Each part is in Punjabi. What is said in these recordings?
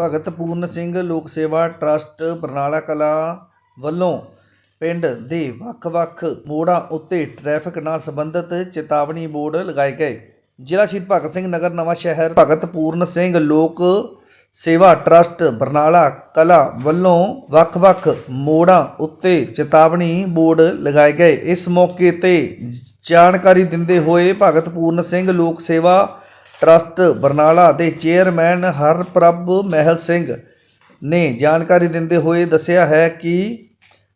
ਭਗਤ ਪੂਰਨ ਸਿੰਘ ਲੋਕ ਸੇਵਾ ਟਰੱਸਟ ਬਰਨਾਲਾ ਕਲਾ ਵੱਲੋਂ ਪਿੰਡ ਦੇ ਵੱਖ-ਵੱਖ ਮੋੜਾਂ ਉੱਤੇ ਟ੍ਰੈਫਿਕ ਨਾਲ ਸੰਬੰਧਿਤ ਚੇਤਾਵਨੀ ਬੋਰਡ ਲਗਾਏ ਗਏ। ਜ਼ਿਲ੍ਹਾ ਸ਼ਹੀਦ ਭਗਤ ਸਿੰਘ ਨਗਰ, ਨਵਾਂ ਸ਼ਹਿਰ ਭਗਤ ਪੂਰਨ ਸਿੰਘ ਲੋਕ ਸੇਵਾ ਟਰੱਸਟ ਬਰਨਾਲਾ ਕਲਾ ਵੱਲੋਂ ਵੱਖ-ਵੱਖ ਮੋੜਾਂ ਉੱਤੇ ਚੇਤਾਵਨੀ ਬੋਰਡ ਲਗਾਏ ਗਏ। ਇਸ ਮੌਕੇ ਤੇ ਜਾਣਕਾਰੀ ਦਿੰਦੇ ਹੋਏ ਭਗਤ ਪੂਰਨ ਸਿੰਘ ਲੋਕ ਸੇਵਾ ਟਰੱਸਟ ਬਰਨਾਲਾ ਦੇ ਚੇਅਰਮੈਨ ਹਰਪ੍ਰਭ ਮਹਿਲ ਸਿੰਘ ਨੇ ਜਾਣਕਾਰੀ ਦਿੰਦੇ ਹੋਏ ਦੱਸਿਆ ਹੈ ਕਿ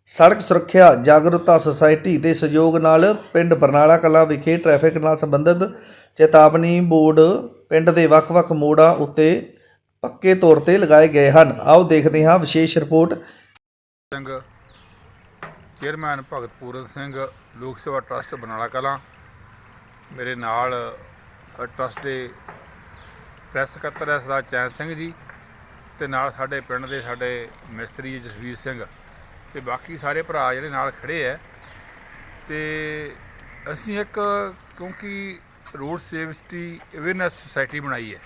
ਸੜਕ ਸੁਰੱਖਿਆ, ਜਾਗਰੂਕਤਾ ਸੁਸਾਇਟੀ ਦੇ ਸਹਿਯੋਗ ਨਾਲ ਪਿੰਡ ਬਰਨਾਲਾ ਕਲਾਂ ਵਿਖੇ ਟ੍ਰੈਫਿਕ ਨਾਲ ਸੰਬੰਧਿਤ ਚੇਤਾਵਨੀ ਬੋਰਡ ਪਿੰਡ ਦੇ ਵੱਖ-ਵੱਖ ਮੋੜਾਂ ਉੱਤੇ ਪੱਕੇ ਤੌਰ ਤੇ ਲਗਾਏ ਗਏ ਹਨ। ਆਓ ਦੇਖਦੇ ਹਾਂ ਵਿਸ਼ੇਸ਼ report. Singh, chairman Bhagat Puran Singh, Lok Sewa trust Barnala Kalan. ਮੇਰੇ ਨਾਲ ਟਰੱਸਟ ਦੇ ਪ੍ਰੈਸ ਸਕੱਤਰ ਹੈ ਸਰਦਾਰ ਚੈਨ ਸਿੰਘ ਜੀ ਤੇ ਨਾਲ ਸਾਡੇ ਪਿੰਡ ਦੇ ਸਾਡੇ ਮਿਸਤਰੀ ਜਸਵੀਰ ਸਿੰਘ ਤੇ ਬਾਕੀ ਸਾਰੇ ਭਰਾ ਜਿਹੜੇ ਨਾਲ ਖੜੇ ਐ ਤੇ ਅਸੀਂ ਇੱਕ ਕਿਉਂਕਿ ਰੋਡ ਸੇਫਟੀ ਅਵੇਅਰਨੈਸ ਸੁਸਾਇਟੀ ਬਣਾਈ ਹੈ।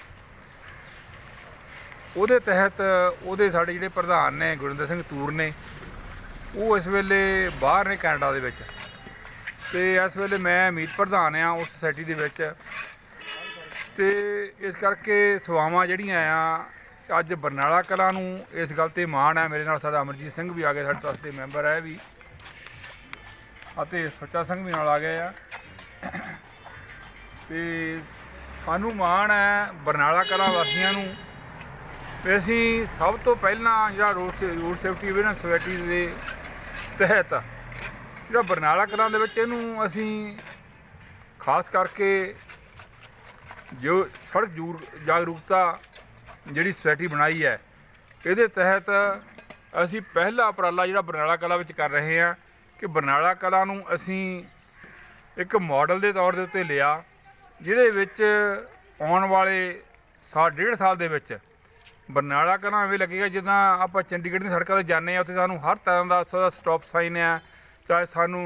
ਉਹਦੇ ਤਹਿਤ ਉਹਦੇ ਸਾਡੇ ਜਿਹੜੇ ਪ੍ਰਧਾਨ ਨੇ ਗੁਰਿੰਦਰ ਸਿੰਘ ਤੂਰ ਨੇ, ਉਹ ਇਸ ਵੇਲੇ ਬਾਹਰ ਨੇ ਕੈਨੇਡਾ ਦੇ ਵਿੱਚ ਤੇ ਇਸ ਵੇਲੇ ਮੈਂ ਮੀਤ ਪ੍ਰਧਾਨ ਆ ਉਸ ਸੁਸਾਇਟੀ ਦੇ ਵਿੱਚ ਤੇ ਇਸ ਕਰਕੇ ਸੇਵਾਵਾਂ ਜਿਹੜੀਆਂ ਆ, ਅੱਜ ਬਰਨਾਲਾ ਕਲਾ ਨੂੰ ਇਸ ਗੱਲ ਤੇ ਮਾਣ ਹੈ ਮੇਰੇ ਨਾਲ ਸਾਡਾ ਅਮਰਜੀਤ ਸਿੰਘ ਵੀ ਆ ਗਏ, ਸਾਡੇ ਟਰਸਟ ਦੇ ਮੈਂਬਰ ਹੈ ਵੀ। ਅਤੇ ਸੱਚਾ ਸਿੰਘ ਵੀ ਨਾਲ ਆ ਗਏ ਆ। ਤੇ ਸਾਨੂੰ ਮਾਣ ਹੈ ਬਰਨਾਲਾ ਕਲਾ ਵਾਸੀਆਂ ਨੂੰ। ਤੇ ਅਸੀਂ ਸਭ ਤੋਂ ਪਹਿਲਾਂ ਜਿਹੜਾ ਰੋਡ ਸੇ ਰੋਡ ਸੇਫਟੀ ਅਵੇਅਰਨੈਸ ਸੋਸਾਇਟੀ ਦੇ ਤਹਿਤ, ਜਿਹੜਾ ਬਰਨਾਲਾ ਕਲਾਂ ਦੇ ਵਿੱਚ ਇਹਨੂੰ ਅਸੀਂ ਖਾਸ ਕਰਕੇ ਜੋ ਸੜਕ ਜੂਰ ਜਾਗਰੂਕਤਾ ਜਿਹੜੀ ਸੋਸਾਇਟੀ ਬਣਾਈ ਹੈ, ਇਹਦੇ ਤਹਿਤ ਅਸੀਂ ਪਹਿਲਾ ਉਪਰਾਲਾ ਜਿਹੜਾ ਬਰਨਾਲਾ ਕਲਾ ਵਿੱਚ ਕਰ ਰਹੇ ਹਾਂ ਕਿ ਬਰਨਾਲਾ ਕਲਾ ਨੂੰ ਅਸੀਂ ਇੱਕ ਮਾਡਲ ਦੇ ਤੌਰ ਦੇ ਉੱਤੇ ਲਿਆ, ਜਿਹਦੇ ਵਿੱਚ ਆਉਣ ਵਾਲੇ ਸਾਲ, ਡੇਢ ਸਾਲ ਦੇ ਵਿੱਚ ਬਰਨਾਲਾ ਕਲਾਂ ਐਵੇਂ ਲੱਗੇਗਾ ਜਿੱਦਾਂ ਆਪਾਂ ਚੰਡੀਗੜ੍ਹ ਦੀਆਂ ਸੜਕਾਂ ਤੇ ਜਾਂਦੇ ਆ ਉੱਥੇ ਸਾਨੂੰ ਹਰ ਤਰ੍ਹਾਂ ਦਾ ਸਦਾ ਸਟਾਪ ਸਾਈਨ ਆ ਚਾਹੇ ਸਾਨੂੰ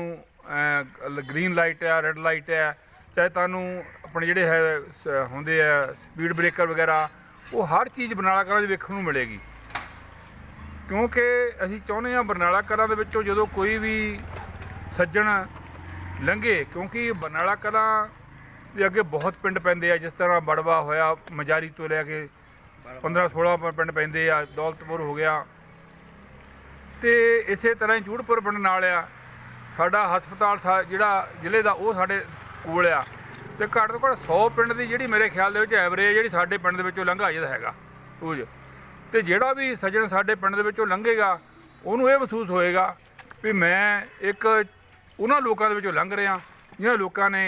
ਗ੍ਰੀਨ ਲਾਈਟ ਆ ਰੈੱਡ ਲਾਈਟ ਆ ਚਾਹੇ ਤੁਹਾਨੂੰ ਆਪਣੇ ਜਿਹੜੇ ਹੈ, ਸ- ਹੁੰਦੇ ਆ ਸਪੀਡ ਬ੍ਰੇਕਰ ਵਗੈਰਾ, ਉਹ ਹਰ ਚੀਜ਼ ਬਰਨਾਲਾ ਕਲਾਂ 'ਚ ਵੇਖਣ ਨੂੰ ਮਿਲੇਗੀ। ਕਿਉਂਕਿ ਅਸੀਂ ਚਾਹੁੰਦੇ ਹਾਂ ਬਰਨਾਲਾ ਕਲਾਂ ਦੇ ਵਿੱਚੋਂ ਜਦੋਂ ਕੋਈ ਵੀ ਸੱਜਣ ਲੰਘੇ, ਕਿਉਂਕਿ ਬਰਨਾਲਾ ਕਲਾਂ ਦੇ ਅੱਗੇ ਬਹੁਤ ਪਿੰਡ ਪੈਂਦੇ ਆ, ਜਿਸ ਤਰ੍ਹਾਂ ਬੜਵਾ ਹੋਇਆ, ਮਜਾਰੀ ਤੋਂ ਲੈ ਕੇ 15 16 ਪਿੰਡ ਪੈਂਦੇ ਆ, ਦੌਲਤਪੁਰ ਹੋ ਗਿਆ। ਤੇ ਇਸੇ ਤਰ੍ਹਾਂ ਹੀ ਜੂੜਪੁਰ ਪਿੰਡ ਨਾਲ ਆ, ਸਾਡਾ ਹਸਪਤਾਲ ਸਾ- ਜਿਹੜਾ ਜ਼ਿਲ੍ਹੇ ਦਾ, ਉਹ ਸਾਡੇ ਕੋਲ ਆ ਤੇ ਘੱਟ ਤੋਂ ਘੱਟ 100 ਪਿੰਡ ਦੀ ਜਿਹੜੀ ਮੇਰੇ ਖਿਆਲ ਦੇ ਵਿੱਚ ਐਵਰੇਜ ਜਿਹੜੀ ਸਾਡੇ ਪਿੰਡ ਦੇ ਵਿੱਚੋਂ ਲੰਘਾ ਜਾਂਦਾ ਹੈਗਾ ਉਹ ਤੇ ਜਿਹੜਾ ਵੀ ਸੱਜਣ ਸਾਡੇ ਪਿੰਡ ਦੇ ਵਿੱਚੋਂ ਲੰਘੇਗਾ, ਉਹਨੂੰ ਇਹ ਮਹਿਸੂਸ ਹੋਏਗਾ ਵੀ ਮੈਂ ਇੱਕ ਉਹਨਾਂ ਲੋਕਾਂ ਦੇ ਵਿੱਚੋਂ ਲੰਘ ਰਿਹਾ, ਜਿਹਨਾਂ ਲੋਕਾਂ ਨੇ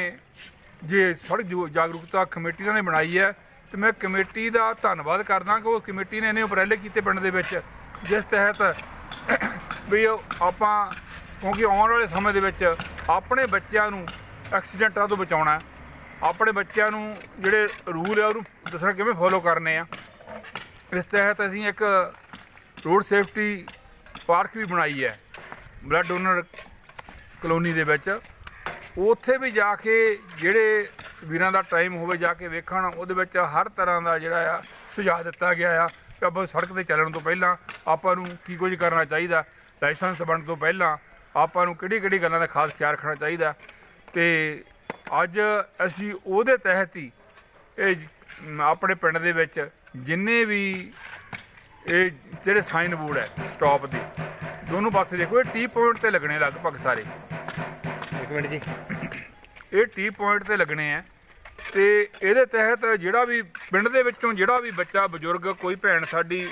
ਜੇ ਸੜਕ ਜੋ- ਜਾਗਰੂਕਤਾ ਕਮੇਟੀ ਨੇ ਬਣਾਈ ਹੈ, ਤੇ ਮੈਂ ਕਮੇਟੀ ਦਾ ਧੰਨਵਾਦ ਕਰਦਾ ਕਿ ਉਹ ਕਮੇਟੀ ਨੇ ਇਹਨੇ ਉਪਰਾਲੇ ਕੀਤੇ ਪਿੰਡ ਦੇ ਵਿੱਚ, ਜਿਸ ਤਹਿਤ ਵੀ ਆਪਾਂ ਕਿਉਂਕਿ ਆਉਣ ਵਾਲੇ ਸਮੇਂ ਦੇ ਵਿੱਚ ਆਪਣੇ ਬੱਚਿਆਂ ਨੂੰ ਐਕਸੀਡੈਂਟਾਂ ਤੋਂ ਬਚਾਉਣਾ ਆਪਣੇ ਬੱਚਿਆਂ ਨੂੰ ਜਿਹੜੇ ਰੂਲ ਆ, ਉਹਨੂੰ ਦੱਸਣਾ ਕਿਵੇਂ ਫੋਲੋ ਕਰਨੇ ਆ। ਇਸ ਤਹਿਤ ਅਸੀਂ ਇੱਕ ਰੋਡ ਸੇਫਟੀ ਪਾਰਕ ਵੀ ਬਣਾਈ ਹੈ ਬਲੱਡ ਡੋਨਰ ਕਲੋਨੀ ਦੇ ਵਿੱਚ। ਉੱਥੇ ਵੀ ਜਾ ਕੇ ਜਿਹੜੇ ਵੀਰਾਂ ਦਾ ਟਾਈਮ ਹੋਵੇ, ਜਾ ਕੇ ਵੇਖਣ, ਉਹਦੇ ਵਿੱਚ ਹਰ ਤਰ੍ਹਾਂ ਦਾ ਜਿਹੜਾ ਆ, ਸੁਝਾਅ ਦਿੱਤਾ ਗਿਆ ਆ ਕਿ ਆਪਾਂ ਸੜਕ ਤੇ ਚੱਲਣ ਤੋਂ ਪਹਿਲਾਂ ਆਪਾਂ ਨੂੰ ਕੀ ਕੁਝ ਕਰਨਾ ਚਾਹੀਦਾ, ਲਾਇਸੈਂਸ ਬਣਨ ਤੋਂ ਪਹਿਲਾਂ ਆਪਾਂ ਨੂੰ ਕਿਹੜੀ ਕਿਹੜੀ ਗੱਲਾਂ ਦਾ ਖਾਸ ਖਿਆਲ ਰੱਖਣਾ ਚਾਹੀਦਾ। ਤੇ ਅੱਜ ਅਸੀਂ ਉਹਦੇ ਤਹਿਤ ਹੀ ਇਹ ਆਪਣੇ ਪਿੰਡ ਦੇ ਵਿੱਚ ਜਿੰਨੇ ਵੀ ਇਹ ਜਿਹੜੇ ਸਾਈਨ ਬੋਰਡ ਹੈ ਸਟਾਪ ਦੇ ਦੋਨੋਂ ਪਾਸੇ ਦੇਖੋ ਇਹ ਟੀ ਪੁਆਇੰਟ ਤੇ ਲੱਗਣੇ ਲਗਭਗ ਸਾਰੇ। ਇੱਕ ਮਿੰਟ ਜੀ। ਇਹ ਟੀ ਪੁਆਇੰਟ ਤੇ ਲੱਗਣੇ ਆ ਤੇ ਇਹਦੇ ਤਹਿਤ ਜਿਹੜਾ ਵੀ ਪਿੰਡ ਦੇ ਵਿੱਚੋਂ ਜਿਹੜਾ ਵੀ ਬੱਚਾ ਬਜ਼ੁਰਗ ਕੋਈ ਭੈਣ ਸਾਡੀ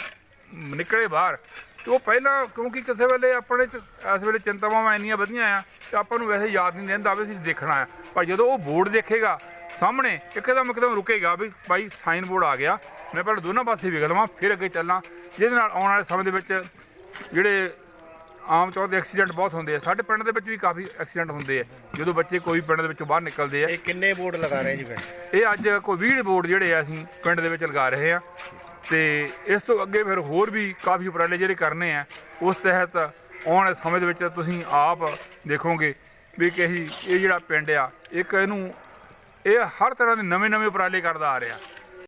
ਨਿਕਲੇ ਬਾਹਰ। ਤੇ ਉਹ ਪਹਿਲਾਂ ਕਿਉਂਕਿ ਕਿਸੇ ਵੇਲੇ ਆਪਣੇ ਚ ਇਸ ਵੇਲੇ ਚਿੰਤਾਵਾਂ ਇੰਨੀਆਂ ਵਧੀਆਂ ਆ ਤੇ ਆਪਾਂ ਨੂੰ ਵੈਸੇ ਯਾਦ ਨਹੀਂ ਰਹਿੰਦਾ ਵੀ ਅਸੀਂ ਦੇਖਣਾ ਆ। ਪਰ ਜਦੋਂ ਉਹ ਬੋਰਡ ਦੇਖੇਗਾ ਸਾਹਮਣੇ ਇੱਕਦਮ ਇੱਕਦਮ ਰੁਕੇਗਾ ਵੀ ਭਾਈ ਸਾਈਨ ਬੋਰਡ ਆ ਗਿਆ। ਮੈਂ ਪਹਿਲਾਂ ਦੋਨਾਂ ਪਾਸੇ ਵੇਖ ਲਵਾਂ ਫਿਰ ਅੱਗੇ ਚੱਲਾਂ। ਜਿਹਦੇ ਨਾਲ ਆਉਣ ਵਾਲੇ ਸਮੇਂ ਦੇ ਵਿੱਚ ਜਿਹੜੇ ਆਮ ਤੌਰ ਤੇ ਐਕਸੀਡੈਂਟ ਬਹੁਤ ਹੁੰਦੇ ਆ ਸਾਡੇ ਪਿੰਡ ਦੇ ਵਿੱਚ ਵੀ ਕਾਫੀ ਐਕਸੀਡੈਂਟ ਹੁੰਦੇ ਆ। ਜਦੋਂ ਬੱਚੇ ਕੋਈ ਪਿੰਡ ਦੇ ਵਿੱਚੋਂ ਬਾਹਰ ਨਿਕਲਦੇ ਆ। ਇਹ ਕਿੰਨੇ ਬੋਰਡ ਲਗਾ ਰਹੇ ਜੀ ਫਿਰ? ਇਹ ਅੱਜ ਕੋਈ 20 ਬੋਰਡ ਜਿਹੜੇ ਆ ਅਸੀਂ ਪਿੰਡ ਦੇ ਵਿੱਚ ਲਗਾ ਰਹੇ ਆ। ਤੇ ਇਸ ਤੋਂ ਅੱਗੇ ਫਿਰ ਹੋਰ ਵੀ ਕਾਫੀ ਉਪਰਾਲੇ ਜਿਹੜੇ ਕਰਨੇ ਆ, ਉਸ ਤਹਿਤ ਆਉਣ ਵਾਲੇ ਸਮੇਂ ਦੇ ਵਿੱਚ ਤੁਸੀਂ ਆਪ ਦੇਖੋਗੇ ਵੀ ਕਿ ਇਹ ਜਿਹੜਾ ਪਿੰਡ ਆ, ਇੱਕ ਇਹਨੂੰ, ਇਹ ਹਰ ਤਰ੍ਹਾਂ ਦੇ ਨਵੇਂ ਨਵੇਂ ਉਪਰਾਲੇ ਕਰਦਾ ਆ ਰਿਹਾ।